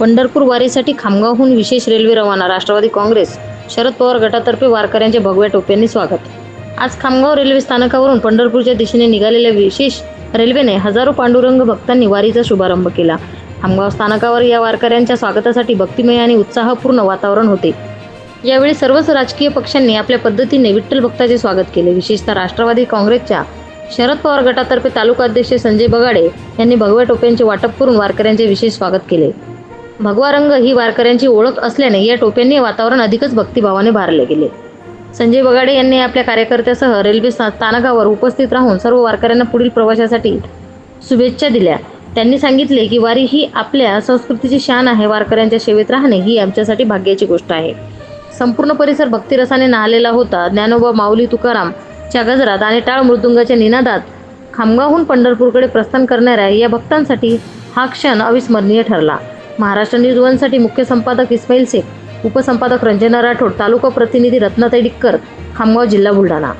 पंढरपूर वारीसाठी खामगावहून विशेष रेल्वे रवाना राष्ट्रवादी काँग्रेस शरद पवार गटातर्फे वारकऱ्यांचे भगव्या टोप्यांनी स्वागत. आज खामगाव रेल्वे स्थानकावरून पंढरपूरच्या दिशेने निघालेल्या विशेष रेल्वेने हजारो पांडुरंग भक्तांनी वारीचा शुभारंभ केला. खामगाव स्थानकावर या वारकऱ्यांच्या स्वागतासाठी भक्तिमय आणि उत्साहपूर्ण वातावरण होते. यावेळी सर्वच राजकीय पक्षांनी आपल्या पद्धतीने विठ्ठल भक्ताचे स्वागत केले. विशेषतः राष्ट्रवादी काँग्रेसच्या शरद पवार गटातर्फे तालुका अध्यक्ष संजय बगाडे यांनी भगव्या टोप्यांचे वाटप करून वारकऱ्यांचे विशेष स्वागत केले. भगवा रंग ही वारकऱ्यांची ओळख असल्याने या टोप्यांनी वातावरण अधिकच भक्तिभावाने भारले गेले. संजय बगाडे यांनी आपल्या कार्यकर्त्यासह रेल्वे स्थानकावर उपस्थित राहून सर्व वारकऱ्यांना पुढील प्रवासासाठी शुभेच्छा दिल्या. त्यांनी सांगितले की वारी ही आपल्या संस्कृतीची शान आहे वारकऱ्यांच्या सेवेत राहणे ही आमच्यासाठी भाग्याची गोष्ट आहे. संपूर्ण परिसर भक्तिरसाने नाहलेला होता. ज्ञानोबा माऊली तुकाराम च्या गजरात आणि टाळ मृदुंगाच्या निनादात खामगावहून पंढरपूरकडे प्रस्थान करणाऱ्या या भक्तांसाठी हा क्षण अविस्मरणीय ठरला. महाराष्ट्र न्यूज वनसाठी मुख्य संपादक इस्माईल शेख उपसंपादक रंजना राठोड तालुका प्रतिनिधी रत्नाताई डिक्कर खामगाव जिल्हा बुलढाणा.